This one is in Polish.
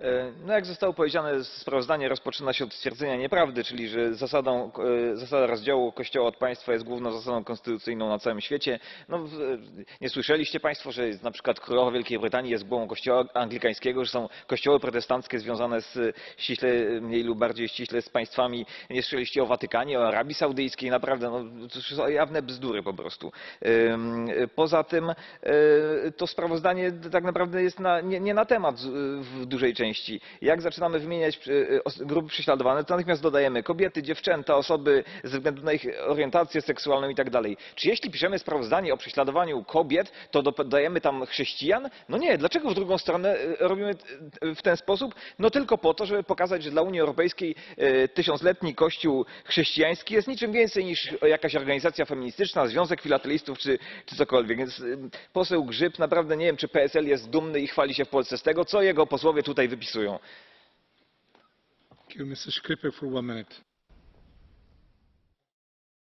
E, No jak zostało powiedziane, sprawozdanie rozpoczyna się od stwierdzenia nieprawdy, czyli że zasadą, e, zasada rozdziału Kościoła od państwa jest główną zasadą konstytucyjną na całym świecie. No, w- nie słyszeliście Państwo, że na przykład królowa Wielkiej Brytanii jest głową Kościoła anglikańskiego, że są kościoły protestanckie związane z ściśle, mniej lub bardziej ściśle z państwami. Nie słyszeliście o Watykanie, o Arabii Saudyjskiej, naprawdę, no, to są jawne bzdury po prostu. Poza tym e, to sprawozdanie tak naprawdę jest na, nie, nie na temat w dużej części. Jak zaczynamy wymieniać e, os- grupy prześladowane, to natychmiast dodajemy kobiety, dziewczęta, osoby ze względu na ich orientację seksualną i tak dalej. Czy jeśli piszemy sprawozdanie o prześladowaniu kobiet, to dodajemy tam chrześcijan? No nie, dlaczego w drugą stronę e, robimy e, w ten sposób? No tylko po to, żeby pokazać, że dla Unii Europejskiej e, tysiącletni kościół chrześcijański jest niczym więcej niż jakaś organizacja feministyczna, związek filatelistów czy, czy cokolwiek. Więc poseł Grzyb, naprawdę nie wiem, czy PSL jest dumny i chwali się w Polsce z tego, co jego posłowie tutaj wypisują. Thank you, Mr. Skripek, for one minute.